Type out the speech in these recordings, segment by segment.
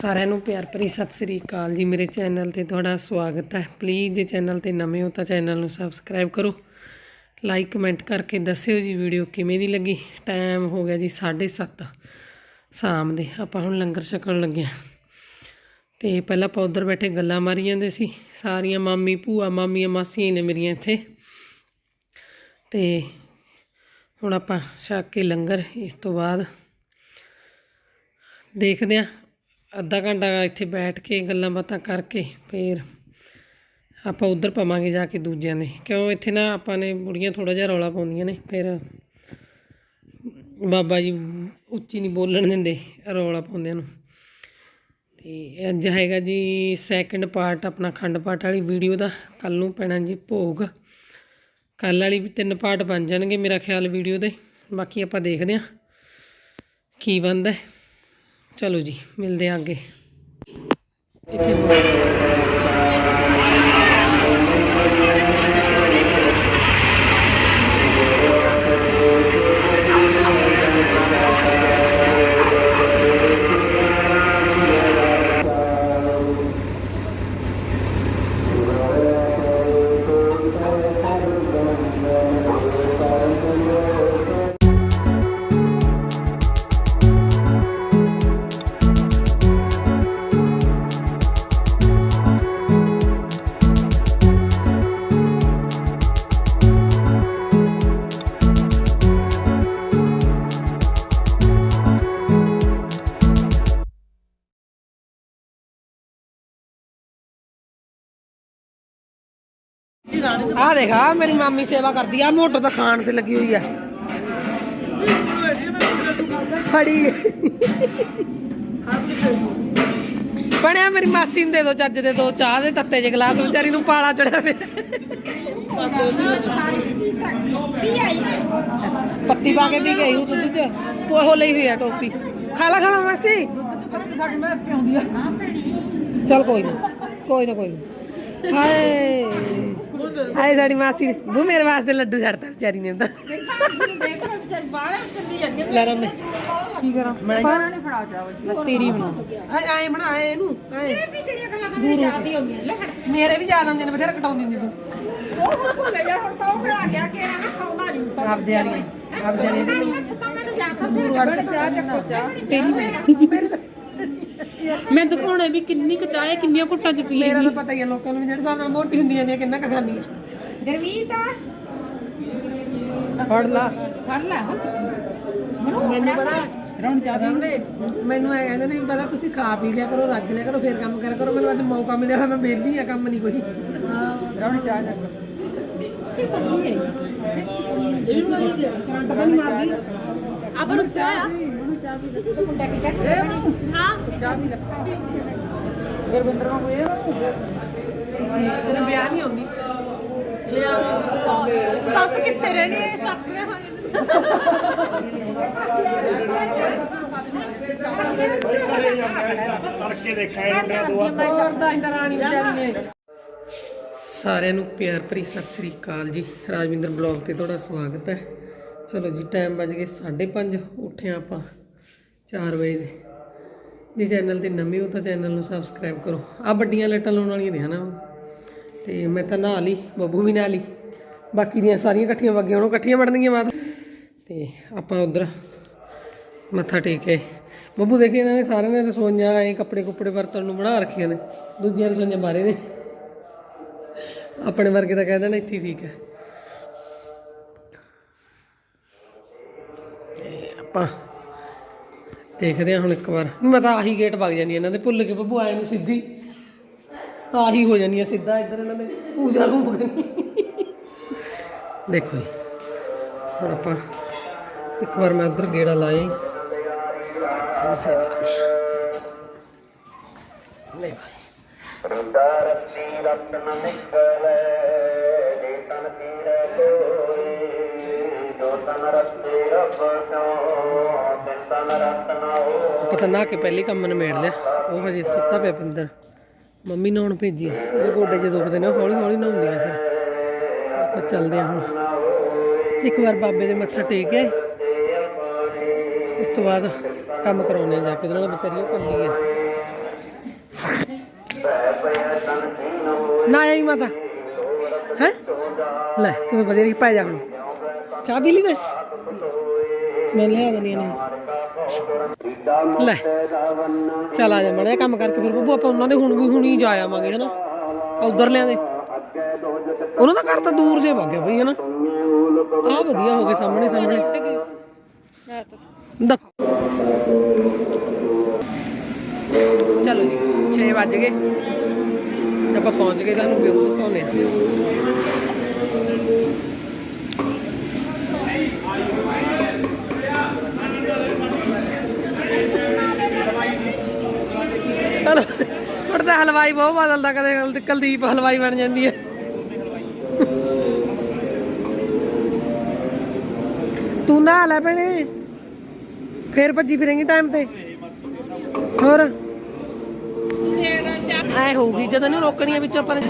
ਸਾਰਿਆਂ ਨੂੰ ਪਿਆਰ ਭਰੀ ਸਤਿ ਸ੍ਰੀ ਅਕਾਲ ਜੀ। ਮੇਰੇ ਚੈਨਲ ਤੇ ਤੁਹਾਡਾ ਸਵਾਗਤ ਹੈ। ਪਲੀਜ਼ ਜੇ ਚੈਨਲ ਤੇ ਨਵੇਂ ਹੋ ਤਾਂ ਚੈਨਲ ਨੂੰ ਸਬਸਕ੍ਰਾਈਬ ਕਰੋ। ਲਾਈਕ ਕਮੈਂਟ ਕਰਕੇ ਦੱਸਿਓ ਜੀ ਵੀਡੀਓ ਕਿਵੇਂ ਦੀ ਲੱਗੀ? ਟਾਈਮ ਹੋ ਗਿਆ ਜੀ 7:30 ਸ਼ਾਮ ਦੇ। ਆਪਾਂ ਹੁਣ ਲੰਗਰ ਛਕਣ ਲੱਗੇ ਹਾਂ। ਤੇ ਪਹਿਲਾਂ ਆਪਾਂ ਉੱਧਰ ਬੈਠੇ ਗੱਲਾਂ ਮਾਰੀ ਜਾਂਦੇ ਸੀ। ਸਾਰੀਆਂ ਮਾਮੀ, ਭੂਆ, ਮਾਮੀਆਂ, ਮਾਸੀਆਂ ਹੀ ਨੇ ਮੇਰੀਆਂ ਇੱਥੇ। ਤੇ ਹੁਣ ਆਪਾਂ ਛਕ ਕੇ ਲੰਗਰ। ਇਸ ਤੋਂ ਬਾਅਦ ਦੇਖਦੇ ਹਾਂ ਅੱਧਾ ਘੰਟਾ ਇੱਥੇ ਬੈਠ ਕੇ ਗੱਲਾਂ ਬਾਤਾਂ ਕਰਕੇ ਫਿਰ ਆਪਾਂ ਉਧਰ ਪਾਵਾਂਗੇ ਜਾ ਕੇ ਦੂਜਿਆਂ ਦੇ। ਕਿਉਂ ਇੱਥੇ ਨਾ ਆਪਾਂ ਨੇ ਬੁੜੀਆਂ ਥੋੜਾ ਜਿਹਾ ਰੌਲਾ ਪਾਉਂਦੀਆਂ ਨੇ, ਫਿਰ ਬਾਬਾ ਜੀ ਉੱਚੀ ਨਹੀਂ ਬੋਲਣ ਦਿੰਦੇ ਰੌਲਾ ਪਾਉਂਦਿਆਂ ਨੂੰ। ਤੇ ਅੱਜ ਹੈਗਾ ਜੀ ਸੈਕੰਡ ਪਾਰਟ ਆਪਣਾ ਖੰਡ ਪਾਠ ਵਾਲੀ ਵੀਡੀਓ ਦਾ ਕੱਲ ਨੂੰ ਪੈਣਾ ਜੀ ਭੋਗ। ਕੱਲ ਵਾਲੀ ਵੀ ਤਿੰਨ ਪਾਰਟ ਬਣ ਜਾਣਗੇ ਮੇਰਾ ਖਿਆਲ ਵੀਡੀਓ ਦੇ, ਬਾਕੀ ਆਪਾਂ ਦੇਖਦੇ ਹਾਂ ਕੀ ਬਣਦਾ ਚਲੋ ਜੀ ਮਿਲਦੇ ਹਾਂ ਅੱਗੇ। ਇੱਥੇ ਆ ਦੇਖ ਆ ਮੇਰੀ ਮਾਮੀ ਸੇਵਾ ਕਰਦੀ ਆ ਮੋਟਰ ਤਾਂ ਖਾਣ ਤੇ ਲੱਗੀ ਹੋਈ ਆ। ਫੜੀ। ਬਣਿਆ ਮੇਰੀ ਮਾਸੀ ਨੂੰ ਦੇ ਦੋ, ਚੱਜ ਦੇ ਦੋ, ਚਾਹ ਦੇ ਤੱਤੇ ਜੇ ਗਲਾਸ, ਵਿਚਾਰੀ ਨੂੰ ਪਾਲਾ ਚੜਿਆ ਪਿਆ ਪੱਤੀ ਪਾ ਕੇ ਵੀ ਗਈ ਉਹ ਦੁੱਧ ਚ। ਉਹ ਲਈ ਹੋਈ ਆ ਟੋਪੀ। ਖਾ ਲਾ ਖਾ ਲਾ ਮਾਸੀ। ਚਲ ਕੋਈ ਨਾ ਕੋਈ ਨਾ ਕੋਈ ਨਾ। ਹਾਏ। ਹਾਏ ਸਾਡੀ ਮਾਸੀ ਨੇ ਉਹ ਮੇਰੇ ਵਾਸਤੇ ਲੱਡੂ ਛੱਡਤਾ ਵਿਚਾਰੀ ਨੇ ਤਾਂ। ਲੈ ਰਮ ਨੇ ਕੀ ਕਰਾਂ? ਮੈਂ ਤੇਰੀ ਬਣਾ ਆਏ ਆਏ ਬਣਾ ਆਏ ਇਹਨੂੰ ਆਏ। ਮੇਰੇ ਵੀ ਯਾਦ ਆਉਂਦੇ ਨੇ ਬਥੇਰਾ ਕਟਾਉਂਦੀ ਹੁੰਦੀ ਤੂੰ। ਆਪਦੇ ਵਾਲੀ ਆਪਦੇ ਵਾਲੀ। ਦੂਰ ਵੜ ਕੇ। ਚਾਹ ਚੱਕੋ ਚਾਹ ਤੇਰੀ ਮੇਰੇ ਤਾਂ ਮੈਂ ਦਿਖਾਉਣਾ ਵੀ ਕਿੰਨੀ ਕੁ ਚਾਹ ਹੈ ਕਿੰਨੀਆਂ ਘੁੱਟਾਂ ਚ ਪੀ ਮੇਰਾ ਤਾਂ ਪਤਾ ਹੀ ਆ ਲੋਕਾਂ ਨੂੰ ਵੀ ਜਿਹੜੇ ਹਿਸਾਬ ਨਾਲ ਮੋਟੀ ਹੁੰਦੀਆਂ ਨੇ ਕਿੰਨਾ ਕੁ ਖਾਂਦੀ ਫੜ ਲਾ। ਫੜ ਲੈ ਮੈਨੂੰ ਪਤਾ ਰੌਣ ਚਾਹ ਨੇ ਮੈਨੂੰ ਐ ਕਹਿੰਦੇ ਨੇ ਪਤਾ ਤੁਸੀਂ ਖਾ ਪੀ ਲਿਆ ਕਰੋ ਰੱਜ ਲਿਆ ਕਰੋ ਫੇਰ ਕੰਮ ਕਰਿਆ ਕਰੋ ਮੈਨੂੰ ਅੱਜ ਮੌਕਾ ਮਿਲਿਆ ਮੈਂ ਵਿਹਲੀ ਆ ਕੰਮ ਨਹੀਂ ਕੋਈ। ਰੌਣ ਚਾਹ ਜਾ ਕਰੰਟ ਤਾਂ ਨਹੀਂ ਮਾਰਦੀ। ਆਪਾਂ ਨੂੰ ਚਾਹ ਆ ਤੇਰਾ ਵਿਆਹ ਨਹੀਂ ਆਉਂਦੀ ਦੱਸ ਕਿੱਥੇ ਰਹਿਣੀ ਹੈ ਚੱਕ ਰਿਹਾ ਤੜਕੇ ਦੇਖਿਆ ਇਹਨਾਂ ਦੋ ਹੋਰ ਦਾ ਇੰਦਰ ਰਾਣੀ ਵਿਚਾਰੀ ਨੇ ਸਾਰਿਆਂ ਨੂੰ ਪਿਆਰ ਭਰੀ ਸਤਿ ਸ੍ਰੀ ਅਕਾਲ ਜੀ। ਰਾਜਵਿੰਦਰ ਬਲੌਗ ਤੇ ਤੁਹਾਡਾ ਸਵਾਗਤ ਹੈ। ਚਲੋ ਜੀ ਟਾਈਮ ਵੱਜ ਗਏ 5:30 ਉੱਠੇ ਆਪਾਂ। 4 ਵਜੇ ਦੇ। ਜੇ ਚੈਨਲ ਤੇ ਨਵੇਂ ਹੋ ਤਾਂ ਚੈਨਲ ਨੂੰ ਸਬਸਕ੍ਰਾਈਬ ਕਰੋ। ਆ ਵੱਡੀਆਂ ਲਾਈਟਾਂ ਲਾਉਣ ਵਾਲੀਆਂ ਨੇ, ਹਨਾ? ਤੇ ਮੈਂ ਤਾਂ ਨਹਾ ਲਈ, ਬੱਬੂ ਵੀ ਨਹਾ ਲਈ। ਬਾਕੀ ਦੀਆਂ ਸਾਰੀਆਂ ਇਕੱਠੀਆਂ ਵਗੀਆਂ, ਉਹਨੂੰ ਇਕੱਠੀਆਂ ਵੜਨਗੀਆਂ ਬਾਅਦ। ਤੇ ਆਪਾਂ ਉਧਰ ਮੱਥਾ ਟੇਕ ਬੱਬੂ ਦੇਖੇ, ਇਹਨਾਂ ਨੇ ਸਾਰਿਆਂ ਨੇ ਰਸੋਈਆਂ, ਐ ਕੱਪੜੇ ਕੁੱਪੜੇ ਵਰਤਣ ਨੂੰ ਬਣਾ ਰੱਖੀਆਂ ਨੇ। ਦੂਜੀਆਂ ਰਸੋਈਆਂ ਬਾਰੇ ਨੇ। ਆਪਣੇ ਵਰਗੇ ਤਾਂ ਕਹਿ ਦੇਣਾ ਇੱਥੇ ਠੀਕ ਹੈ। ਤੇ ਆਪਾਂ ਦੇਖਦੇ ਹਾਂ ਹੁਣ ਇੱਕ ਵਾਰ। ਮੈਂ ਤਾਂ ਆਹੀ ਗੇਟ ਵਗ ਜਾਂਦੀ ਇਹਨਾਂ ਦੇ। ਭੁੱਲ ਕੇ ਬੱਬੂ, ਆਏ ਨੂੰ ਸਿੱਧੀ। ਆਹੀ ਹੋ ਜਾਂਦੀ ਆ ਸਿੱਧਾ ਇੱਧਰ ਇਹਨਾਂ ਦੇ। ਪੂਜਾ ਰੂਮ ਦੇਖੋ ਜੀ। ਹੁਣ ਆਪਾਂ ਇੱਕ ਵਾਰ ਮੈਂ ਉਧਰ ਗੇੜਾ ਲਾਇਆ ਜੀ। ਦੇਖੋ ਰੁਦਾਰਤੀ ਰਤਨ ਨਿਕਲੇ, ਜੇ ਤਨ ਪੀਰੇ ਕੋਏ ਪਤਾ ਨਾ ਕਿ ਪਹਿਲੇ ਕੰਮ ਨਿਮੇੜ ਲਿਆ ਉਹ ਹਜੇ ਸੁੱਤਾ ਪਿਆ ਪਿੰਦਰ ਮੰਮੀ ਨਹਾਉਣ ਭੇਜੀ। ਆ। ਗੋਡੇ ਜੇ ਦੁਖਦੇ ਨੇ ਹੌਲੀ ਹੌਲੀ ਨਹਾਉਂਦੀ ਆ ਫਿਰ। ਆਪਾਂ ਚੱਲਦੇ ਆ ਹੁਣ। ਇੱਕ ਵਾਰ ਬਾਬੇ ਦੇ ਮੱਥਾ ਟੇਕ ਕੇ ਇਸ ਤੋਂ ਬਾਅਦ ਕੰਮ ਕਰਾਉਣੇ ਜਾ ਕੇ। ਉਹਨਾਂ ਨਾਲ ਵਿਚਾਰੀ ਉਹ ਕੱਲੀ ਆ। ਨਾ ਆਈ ਮਾਤਾ। ਹੈ? ਲੈ, ਤੂੰ ਵਧੀਆ ਪੈ ਜਾ ਹੁਣ। ਚਾਹ ਪੀ ਲਈ ਤੇ? ਮੈਂ ਲਿਆ ਦਨੀ ਨੇ ਲੈ, ਚਲ ਆ ਜਾ ਮੜਿਆ ਕੰਮ ਕਰਕੇ ਫਿਰ ਬੱਬੂ, ਆਪਾਂ ਉਹਨਾਂ ਦੇ ਹੁਣ ਵੀ ਹੁਣੀ ਜਾ ਆਵਾਂਗੇ, ਹਨਾ? ਉਧਰ ਲਿਆਂ ਦੇ। ਉਹਨਾਂ ਦਾ ਘਰ ਤਾਂ ਦੂਰ ਜੇ ਵਗ ਗਿਆ ਬਈ, ਹਨਾ? ਆ ਵਧੀਆ ਹੋ ਗਏ ਸਾਹਮਣੇ ਸਾਹਮਣੇ। ਚਲੋ ਜੀ 6 ਵੱਜ ਗਏ। ਆਪਾਂ ਪਹੁੰਚ ਗਏ ਤੁਹਾਨੂੰ ਵਿਊ ਦਿਖਾਉਂਦੇ ਆ ਚਲੋ ਹੁਣ ਤਾਂ ਹਲਵਾਈ ਬਹੁਤ ਬਦਲਦਾ, ਕਦੇ ਕੁਲਦੀਪ ਹਲਵਾਈ ਬਣ ਜਾਂਦੀ ਹੈ। ਤੂੰ ਨਾ ਲੈ ਭੈਣੇ। ਫੇਰ ਭੱਜੀ ਫਿਰੇਂਗੀ ਟਾਈਮ ਤੇ। ਹੋਰ? ਐ ਹੋਊਗੀ, ਜਦੋਂ ਇਹਨੂੰ ਰੋਕਣੀ ਆ ਵਿੱਚ ਆਪਾਂ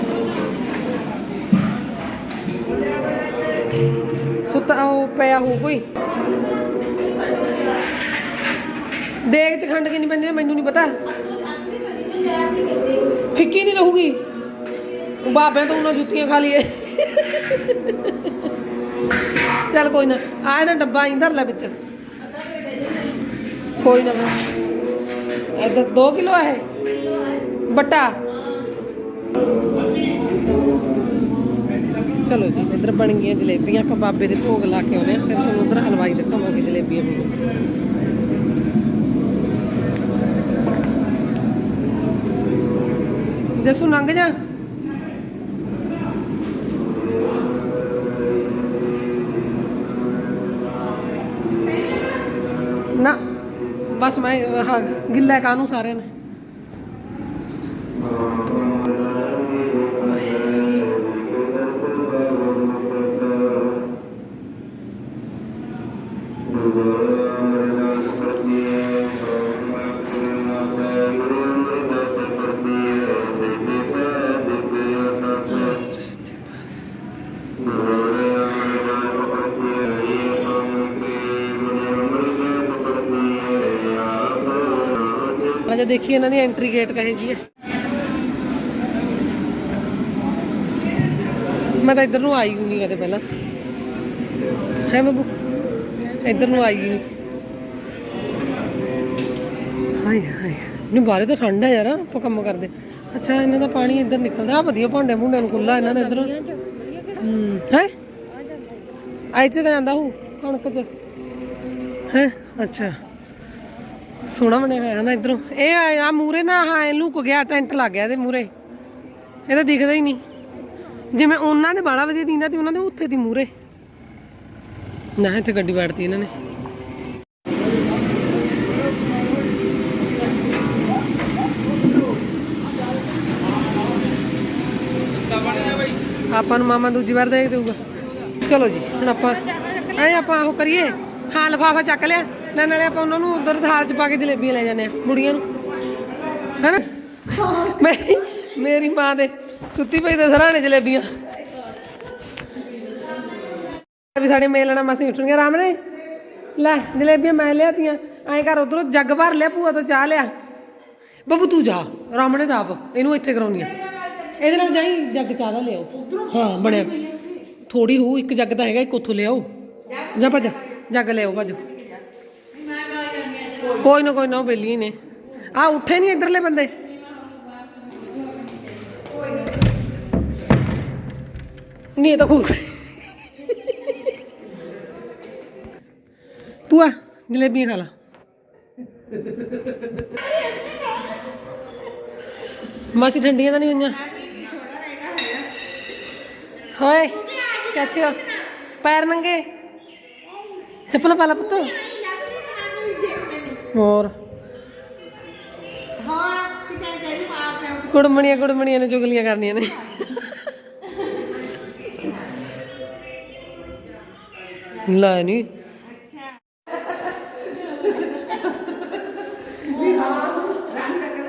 ਸੁੱਤਾ, ਉਹ ਪਿਆ ਹੋ ਕੋਈ। ਦੇਗ ਚ ਖੰਡ ਕਿੰਨੀ ਪੈਂਦੀ ਮੈਨੂੰ ਨਹੀਂ ਪਤਾ। ਫਿੱਕੀ ਨਹੀਂ ਰਹੂਗੀ ਬਾਬਿਆਂ ਤੋਂ ਉਹਨਾਂ ਜੁੱਤੀਆਂ ਖਾ ਲਈਏ ਚੱਲ ਕੋਈ ਨਾ ਆ ਇਹਦਾ ਡੱਬਾ ਇੰਦਰ ਲੈ ਵਿੱਚ ਕੋਈ ਨਾ ਇਧਰ 2 ਕਿਲੋ ਹੈ ਬੱਟਾ ਚਲੋ ਜੀ ਇਧਰ ਬਣ ਗਈਆਂ ਜਲੇਬੀਆਂ ਆਪਾਂ ਬਾਬੇ ਦੇ ਭੋਗ ਲਾ ਕੇ ਆਉਨੇ ਆ ਫਿਰ ਤੁਹਾਨੂੰ ਉਧਰ ਹਲਵਾਈ ਦਿਖਾਵਾਂਗੇ ਜਲੇਬੀਆਂ ਵੀ ਜਸੂ ਲੰਘ ਜਾ। ਨਾ ਬਸ ਮੈਂ ਆਹ ਗਿੱਲਾ ਕਾਨੂੰ ਸਾਰਿਆਂ ਨੇ? ਅਜਾ ਦੇਖੀ ਇਹਨਾਂ ਦੀ ਐਂਟਰੀ ਗੇਟ ਕਹੇ ਜੀ ਹੈ ਮੈਂ ਤਾਂ ਇੱਧਰ ਨੂੰ ਆਈ ਹੀ ਨਹੀਂ ਕਦੇ ਪਹਿਲਾਂ ਹੈ ਬੱਬੂ ਇੱਧਰ ਨੂੰ ਆਈ ਹੀ ਨਹੀਂ ਹਾਏ ਹਾਏ ਨਹੀਂ ਬਾਹਰੇ ਤਾਂ ਠੰਡ ਹੈ ਯਾਰ ਆਪਾਂ ਕੰਮ ਕਰਦੇ ਅੱਛਾ ਇਹਨਾਂ ਦਾ ਪਾਣੀ ਇੱਧਰ ਨਿਕਲਦਾ ਆ ਵਧੀਆ ਭਾਂਡੇ ਭੁੰਡੇ ਨੂੰ ਖੁੱਲਾ ਇਹਨਾਂ ਦਾ ਇੱਧਰ ਹੂੰ ਹੈ ਆਈ ਤੇ ਜਾਂਦਾ ਹੂੰ ਕਣਕ ਚ ਹੈ ਅੱਛਾ ਸੋਹਣਾ ਬਣਿਆ ਹੋਇਆ ਨਾ ਇਧਰੋਂ। ਇਹ ਆ ਆ ਮੂਰੇ ਨਾ, ਹਾਂ ਲੁਕ ਗਿਆ, ਟੈਂਟ ਲੱਗ ਗਿਆ ਇਹਦੇ ਮੂਰੇ ਇਹ ਤਾਂ ਦਿਖਦਾ ਹੀ ਨਹੀਂ। ਜਿਵੇਂ ਉਹਨਾਂ ਦੇ ਬਾਲਾ ਵਧੀਆ ਦਿੰਦਾ ਤੇ ਉਹਨਾਂ ਦੇ ਉੱਥੇ ਦੀ ਮੂਰੇ ਨਾ, ਇੱਥੇ ਗੱਡੀ ਵੜਤੀ ਇਹਨਾਂ ਨੇ। ਆਪਾਂ ਨੂੰ ਮਾਮਾ ਦੂਜੀ ਵਾਰ ਦੇ ਦੇਊਗਾ। ਚਲੋ ਜੀ, ਹੁਣ ਆਪਾਂ, ਐ ਆਪਾਂ ਉਹ ਕਰੀਏ। ਹਾਂ, ਲਫਾਫਾ ਚੱਕ ਲਿਆ। ਨਾ, ਨਾਲੇ ਆਪਾਂ ਉਹਨਾਂ ਨੂੰ ਉਧਰ ਥਾਲ ਚ ਪਾ ਕੇ ਜਲੇਬੀਆਂ ਲੈ ਜਾਂਦੇ ਆ ਬੁੜੀਆਂ ਨੂੰ। ਹੈਨਾ? ਮੈਂ, ਮੇਰੀ ਮਾਂ ਦੇ ਸੁੱਤੀ ਪਈ ਤੇ ਸਰਾਣੇ ਜਲੇਬੀਆਂ। ਵੀ ਸਾਡੇ ਮੇਲਣਾ ਮਾਸੀ ਉੱਠਣਗੇ, ਆਰਾਮ ਨੇ ਲੈ, ਜਲੇਬੀਆਂ ਮੈਂ ਲਿਆਤੀਆਂ। ਐਂ ਘਰ ਉਧਰੋਂ ਜੱਗ ਭਰ ਲਿਆ, ਭੂਆ ਤੋਂ ਚਾਹ ਲਿਆ। ਬੱਬੂ, ਤੂੰ ਜਾ। ਰਾਮਣੇ ਦਾ ਆਪ, ਇਹਨੂੰ ਇੱਥੇ ਕਰਾਉਣੀ ਆ ਇਹਦੇ ਨਾਲ ਜਾਈ, ਜੱਗ ਚਾਹ ਦਾ ਲਿਆਓ। ਹਾਂ, ਬਣਿਆ। ਥੋੜੀ ਹੋ ਇੱਕ ਜੱਗ ਤਾਂ ਹੈਗਾ, ਇੱਕ ਉੱਥੋਂ ਲਿਆਓ। ਜਾ ਭੱਜ, ਜੱਗ ਲਿਆਓ, ਭੱਜ। ਕੋਈ ਨਾ ਕੋਈ ਨਾ, ਉਹ ਬੇਲੀ ਨੇ। ਆ, ਉੱਠੇ ਨਹੀਂ ਇਧਰਲੇ ਬੰਦੇ। ਨਹੀਂ ਇਹ ਤਾਂ ਖੁਸ਼ ਪੂਆ ਜਲੇਬੀਆਂ ਖਾ ਲਾ। ਮਾਸੀ ਠੰਡੀਆਂ ਤਾਂ ਨਹੀਂ ਹੋਈਆਂ? ਹੋਏ ਕੱਚ ਪੈਰ ਨੰਗੇ। ਚੱਪਲਾਂ ਪਾ ਲਾ ਪੁੱਤ। ਹੋਰ। ਕੁੜਮਣੀਆਂ ਕੁੜਮਣੀਆਂ ਨੇ ਚੁਗਲੀਆਂ ਕਰਨੀਆਂ ਨੇ। ਲੈ ਨਹੀਂ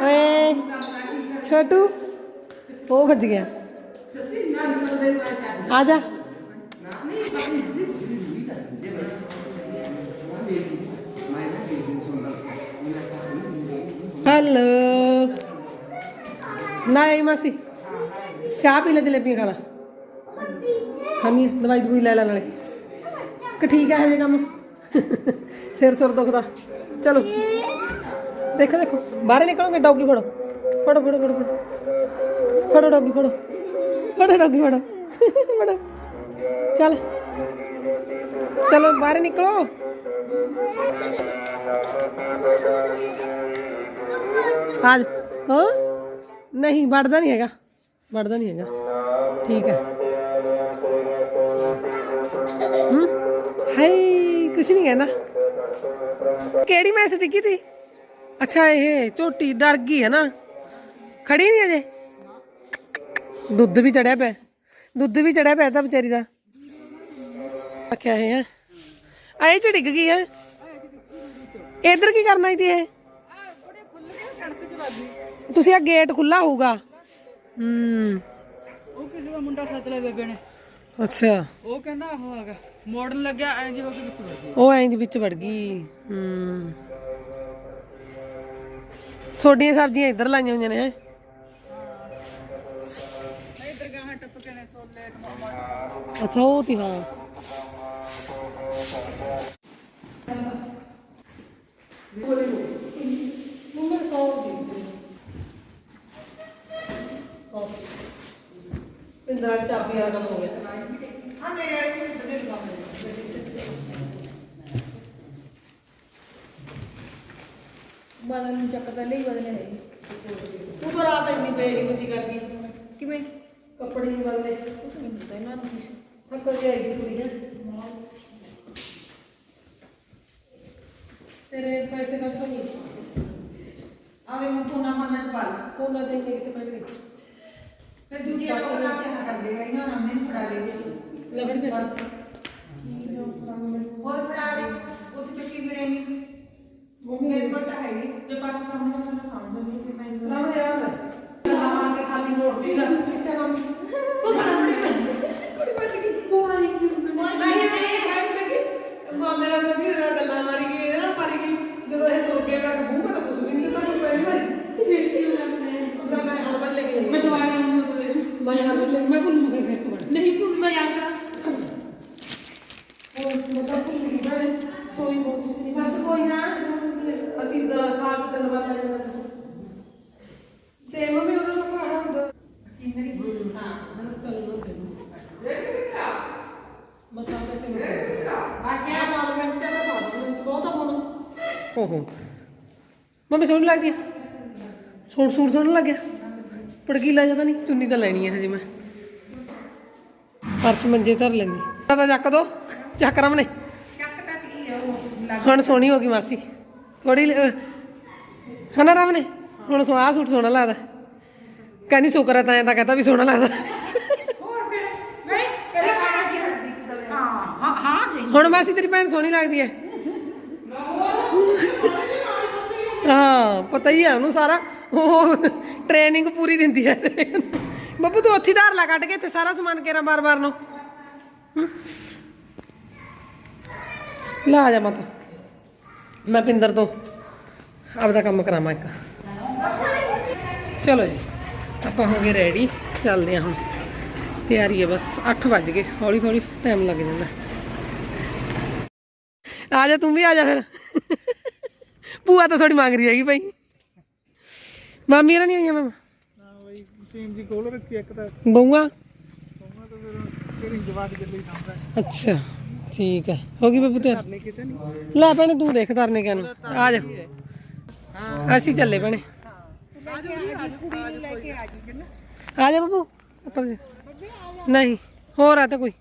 ਏ ਛੋਟੂ ਉਹ ਭੱਜ ਗਿਆ। ਆ ਜਾ। ਹੈਲੋ ਨਾ ਆਈ ਮਾਸੀ ਚਾਹ ਪੀ ਲੈ ਜਲੇਬੀਆਂ ਖਾ ਲਾ ਖਾਣੀ ਦਵਾਈ ਦਵਾਈ ਲੈ ਲੈ ਨਾਲੇ ਕਿ ਠੀਕ ਹੈ ਹਜੇ ਕੰਮ ਸਿਰ ਸੁਰ ਦੁਖਦਾ ਚਲੋ ਦੇਖੋ ਦੇਖੋ ਬਾਹਰ ਨਿਕਲੋਗੇ ਡੌਗੀ ਫੜੋ ਫੜੋ ਫੜੋ ਫੜੋ ਫੜੋ ਫੜੋ ਡੌਗੀ ਫੜੋ ਫੜੋ ਡੌਗੀ ਫੜੋ ਫੜੋ ਚੱਲ ਚਲੋ ਬਾਹਰ ਨਿਕਲੋ ਆਜ ਹਾਂ ਨਹੀਂ ਵੜਦਾ ਨਹੀਂ ਹੈਗਾ ਵੜਦਾ ਨਹੀਂ ਹੈਗਾ ਠੀਕ ਹੈ ਹੂੰ ਹਾਈ ਕੁਛ ਨਹੀਂ ਕਹਿੰਦਾ ਕਿਹੜੀ ਮੈਸ ਟਿੱਕੀ ਤੀ ਅੱਛਾ ਇਹ ਝੋਟੀ ਡਰ ਗਈ ਹੈ ਨਾ ਖੜੀ ਨਹੀਂ ਅਜੇ ਦੁੱਧ ਵੀ ਚੜਿਆ ਪਿਆ ਦੁੱਧ ਵੀ ਚੜਿਆ ਪਿਆ ਤਾਂ ਵਿਚਾਰੀ ਦਾ ਰੱਖਿਆ ਇਹ ਹੈ ਆਏ ਚ ਡਿੱਗ ਗਈ ਹੈ ਇਧਰ ਕੀ ਕਰਨਾ ਸੀ ਇਹ? ਤੁਸੀਂ ਆ ਗੇਟ ਖੁੱਲਾ ਹੋਊਗਾ। ਹੂੰ। ਉਹ ਕਿਸੇ ਦਾ ਮੁੰਡਾ ਸੱਦ ਲਿਆ ਬੇਬੇ ਨੇ। ਅੱਛਾ। ਉਹ ਕਹਿੰਦਾ ਉਹ ਹੈਗਾ। ਮਾਡਲ ਲੱਗਿਆ ਐਂ ਜੀ ਉਹਦੇ ਵਿੱਚ ਵੜ ਗਈ। ਉਹ ਐਂ ਦੀ ਵਿੱਚ ਵੜ ਗਈ। ਹੂੰ। ਛੋਡੀਆਂ ਸਬਜ਼ੀਆਂ ਇੱਧਰ ਲਾਈਆਂ ਹੋਈਆਂ ਨੇ ਹੈਂ। ਇਧਰ ਗਾਹਾਂ ਟੱਪ ਕੇ ਨੇ ਛੋਲੇ ਟਮਾਟਰ। ਅੱਛਾ ਉਹ ਤੀ ਹਾਂ। ਇੰਦਰਾ ਚਾਬੀ ਵਾਲਾ ਕੰਮ ਹੋ ਗਿਆ ਬਦਲ ਨੂੰ ਚੱਕ ਪਹਿਲੇ ਹੀ ਬਦਲੇ ਹੈ ਤੂੰ ਤਾਂ ਰਾਤ ਇੰਨੀ ਬੇਰੀ ਬੰਦੀ ਕਰਦੀ ਕਿਵੇਂ? ਕੱਪੜੇ ਨਹੀਂ ਬਦਲੇ ਕੁਛ ਨਹੀਂ ਹੁੰਦਾ ਇਹਨਾਂ ਨੂੰ। ਥੱਕ ਜਾਏਗੀ ਕੁੜੀ ਹੈ ਤੇਰੇ ਪੈਸੇ ਕੱਟ ਨਹੀਂ ਆਵੇ ਮੈਂ ਤੂੰ ਨਾ ਮੰਨਣ ਚ ਪਾ ਲਾ ਉਹਨਾਂ ਦੇ ਇੰਨੇ ਕਿਤੇ ਪੈਸੇ ਫਿਰ ਦੂਜੇ ਲੋਕ ਲਾ ਕੇ ਹੱਥ ਕਰ ਦੇਗਾ ਇਹਨਾਂ ਨੂੰ ਨਹੀਂ ਫੜਾ ਦੇ ਲਵੜ ਪੈਸੇ ਹੋਰ ਫੜਾ ਦੇ ਉੱਥੇ ਚੱਕੀ ਬਣੇਗੀ ਇਹ ਬਟਾ ਹੈ ਨਹੀਂ ਜੇ ਪਾਸ ਸਾਹਮਣੇ ਪਾਸ ਸਾਹਮਣੇ ਨਹੀਂ ਤੇ ਮੈਂ ਰਾਮ ਦੇ ਯਾਦ ਗੱਲਾਂ ਮਾਰ ਕੇ ਖਾਲੀ ਮੋੜਦੀ ਲਾ ਕਿੱਥੇ ਕੰਮ ਤੂੰ ਬੜਾ ਬੜੀ ਕੁੜੀ ਬਚ ਗਈ ਪੋਣਾ ਇੱਕ ਨਹੀਂ ਨਹੀਂ ਮੈਂ ਤਾਂ ਕਿ ਮਾਮੇ ਨਾਲ ਤਾਂ ਵੀ ਗੱਲਾਂ ਮਾਰੀ ਗਈ ਇਹਦੇ ਨਾਲ ਮਾਰੀ ਗਈ ਜਦੋਂ ਇਹ ਤੁਰ ਕੇ ਮੈਂ ਕਿਹਾ ਬੂਹ ਮੈਂ ਤਾਂ ਕੁਝ ਵੀ ਨਹੀਂ ਦਿੱਤਾ ਤੂੰ ਪਹਿਲੀ ਵਾਰੀ ਫਿਰ ਕੀ ਹੋਣਾ ਮੈਂ ਪੂਰਾ ਮੈਂ ਹਰਬਲ ਲੈ ਕੇ ਗਈ ਮੈਂ ਦਵਾਈ ਆਉਂਦੀ ਉਹ ਤੇ ਮੈਂ ਹਰਬਲ ਲੈ ਮੈਂ ਭੁੱਲ ਗਈ ਫਿਰ ਤੋਂ ਨਹੀਂ ਭੁੱਲ ਮੈਂ ਯਾਦ ਕਰਾਂ ਉਹ ਮਤਲਬ ਭੁੱਲ ਗਈ ਮੈਂ ਸੋਈ ਬਹੁਤ ਸੀ ਬਸ ਕੋਈ ਨਾ ਅਸੀਂ ਦਾ ਸਾਲ ਤਿੰਨ ਵਾਰ ਲੈ ਜਾਂਦੇ ਤੇ ਮੰਮੀ ਉਹਨਾਂ ਨੂੰ ਕਹਾ ਹੁੰਦਾ ਸੀਨਰੀ ਹਾਂ ਚਲੋ ਨਾ ਦੇ ਬਸ ਆਪੇ ਸੇ ਮੈਂ ਬਾਕੀ ਨਾਲ ਮੈਂ ਤੇ ਨਾ ਪਾ ਦੂੰ ਵਿੱਚ ਬਹੁਤ ਆ ਫੋਨ ਓਹੋ ਮੰਮੀ ਸੋਹਣੀ ਲੱਗਦੀ? ਹੈ ਸੂਟ ਸੂਟ ਸੋਹਣਾ ਲੱਗਿਆ ਪੜਕੀਲਾ ਜਿਹਾ ਤਾਂ ਨਹੀਂ ਚੁੰਨੀ ਤਾਂ ਲੈਣੀ ਹੈ ਹਜੇ ਮੈਂ। ਪਰਸ ਮੰਜੇ ਧਰ ਲੈਂਦੀ। ਤਾਂ ਚੱਕ ਦੋ। ਚੱਕ ਰਮ ਨੇ। ਹੁਣ ਸੋਹਣੀ ਹੋ ਗਈ ਮਾਸੀ। ਥੋੜੀ ਹਨਾ ਰਮਨੇ ਹੁਣ ਸੋ ਆਹ ਸੂਟ ਸੋਹਣਾ ਲੱਗਦਾ। ਕਹਿੰਦੀ ਸ਼ੁਕਰ ਹੈ ਤਾਂ ਐਂ ਤਾਂ ਕਹਤਾ ਵੀ ਸੋਹਣਾ ਲੱਗਦਾ। ਹੁਣ ਮਾਸੀ ਤੇਰੀ ਭੈਣ ਸੋਹਣੀ ਲੱਗਦੀ ਹੈ ਹਾਂ, ਪਤਾ ਹੀ ਹੈ ਉਹਨੂੰ ਸਾਰਾ। ਉਹ ਟ੍ਰੇਨਿੰਗ ਪੂਰੀ ਦਿੰਦੀ ਹੈ। ਬੱਬੂ, ਤੂੰ ਉੱਥੀ ਧਾਰ ਲਾ ਕੱਢ ਕੇ ਤੇ ਸਾਰਾ ਸਮਾਨ ਕੇਰਾ ਬਾਰ ਬਾਰ ਨੂੰ ਹਮ। ਜਾ ਮਾਤਾ। ਮੈਂ ਪਿੰਦਰ ਤੋਂ ਆਪਦਾ ਕੰਮ ਕਰਾਵਾਂ ਇੱਕ। ਚਲੋ ਜੀ, ਆਪਾਂ ਹੋ ਗਏ ਰੈਡੀ ਚੱਲਦੇ ਹਾਂ ਹੁਣ। ਤਿਆਰੀ ਹੈ ਬਸ 8 ਵੱਜ ਗਏ। ਹੌਲੀ ਹੌਲੀ ਟਾਈਮ ਲੱਗ ਜਾਂਦਾ। ਆ ਜਾ, ਤੂੰ ਵੀ ਆ ਜਾ ਫਿਰ। ਭੂਆ ਤਾਂ ਥੋੜੀ ਮੰਗ ਰਹੀ ਹੈਗੀ ਭਾਈ ਮਾਮੀ ਇਹਨਾਂ ਨਹੀਂ ਆਈਆਂ ਮੈਂ ਹਾਂ ਬਈ ਟੀਮ ਦੀ ਕੋਲ ਰੱਖੀ ਇੱਕ ਤਾਂ ਬਹੂਆਂ ਕੋਮਾ ਤਾਂ ਫਿਰ ਕਿਹੜੀ ਜਵਾਬ ਚੱਲੀ ਜਾਂਦਾ ਅੱਛਾ ਠੀਕ ਹੈ ਹੋ ਗਈ ਬੱਬੂ ਤੇ ਨਹੀਂ ਕਿਤੇ ਨਹੀਂ ਲੈ ਭੈਣੇ ਤੂੰ ਦੇਖ ਤਰਨੇ ਕਿਆ ਨੂੰ ਆ ਜਾ ਅਸੀਂ ਚੱਲੇ ਭੈਣੇ ਲੈ ਕੇ ਆ ਜੀ ਚੰਗਾ ਆ ਜਾ ਬੱਬੂ ਆਪਾਂ ਦੇ- ਨਹੀਂ ਹੋਰ ਆ ਤਾਂ ਕੋਈ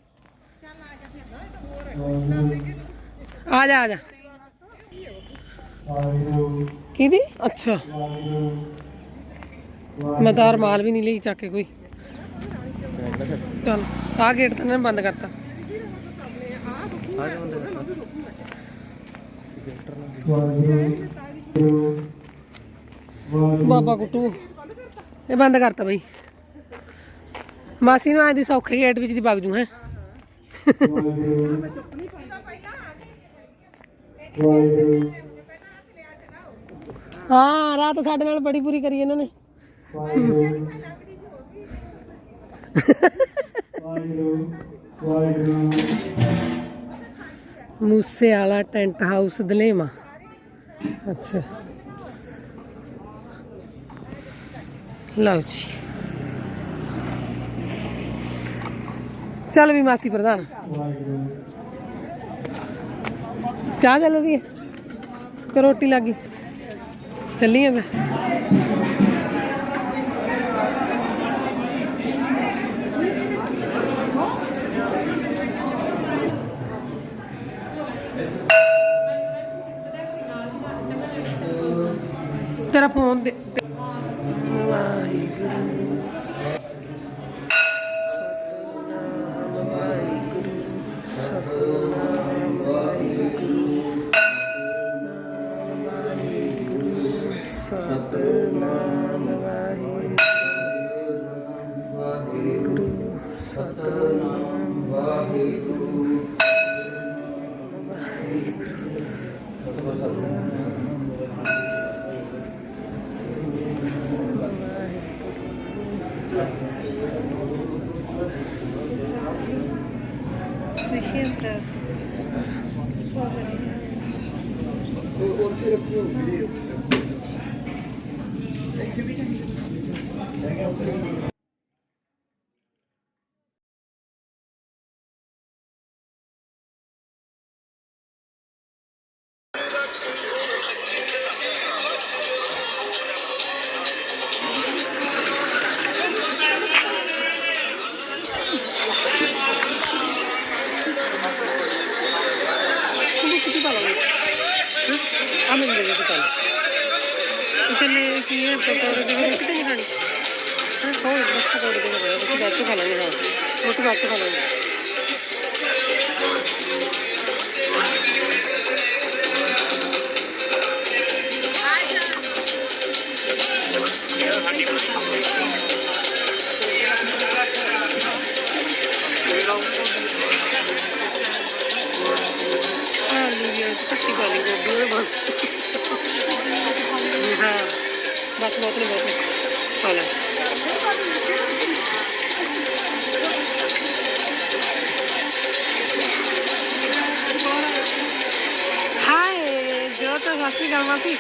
ਆ ਜਾ ਆ ਜਾ ਕਿਹਦੀ? ਅੱਛਾ। ਮੈਂ ਤਾਂ ਰਮਾਲ ਵੀ ਨਹੀਂ ਲਈ ਚੱਕ ਕੇ ਕੋਈ। ਚੱਲ ਆ ਗੇਟ ਤਾਂ ਇਹਨਾਂ ਨੇ ਬੰਦ ਕਰਤਾ। ਬਾਬਾ ਕੁੱਟੂ ਇਹ ਬੰਦ ਕਰਤਾ ਬਈ। ਮਾਸੀ ਨੂੰ ਆਂਦੀ ਸੌਖੇ ਗੇਟ ਵਿੱਚ ਦੀ ਵਗ ਜੂ ਹੈ। ਹਾਂ ਰਾਤ ਸਾਡੇ ਨਾਲ ਬੜੀ ਪੂਰੀ ਕਰੀ ਇਹਨਾਂ ਨੇ ਮੂਸੇ ਵਾਲਾ ਟੈਂਟ ਹਾਊਸ ਦਲੇਮਾ ਅੱਛਾ ਲਓ ਜੀ ਚੱਲ ਵੀ ਮਾਸੀ ਪ੍ਰਧਾਨ ਚਾਹ ਚੱਲ ਰਹੀ ਹੈ ਕਿ ਰੋਟੀ ਲੱਗੀ ਚੱਲੀ ਜਾਂਦਾ ਤੇਰਾ ਫੋਨ ਦੇ ਹਾਂ ਹੋਰ ਬਸ ਪਕੌੜੇ ਦੇ ਬਣਾ ਰੋਟੀ ਬਾਅਦ ਚ ਖਾ ਲਾਂਗੇ ਹਾਂ। ਰੋਟੀ ਬਾਅਦ ਪਾ ਲਈ ਗੋਭੀ ਉਹਦੇ ਬਾਅਦ ਹਾਂ, ਬਸ ਬਹੁਤ ਨਹੀਂ ਬਹੁਤ ਖਾ ਲੈ। ਹਾਏ ਜੋ ਤਾਂ ਸਸੀ ਗੱਲ ਮਾਸੀ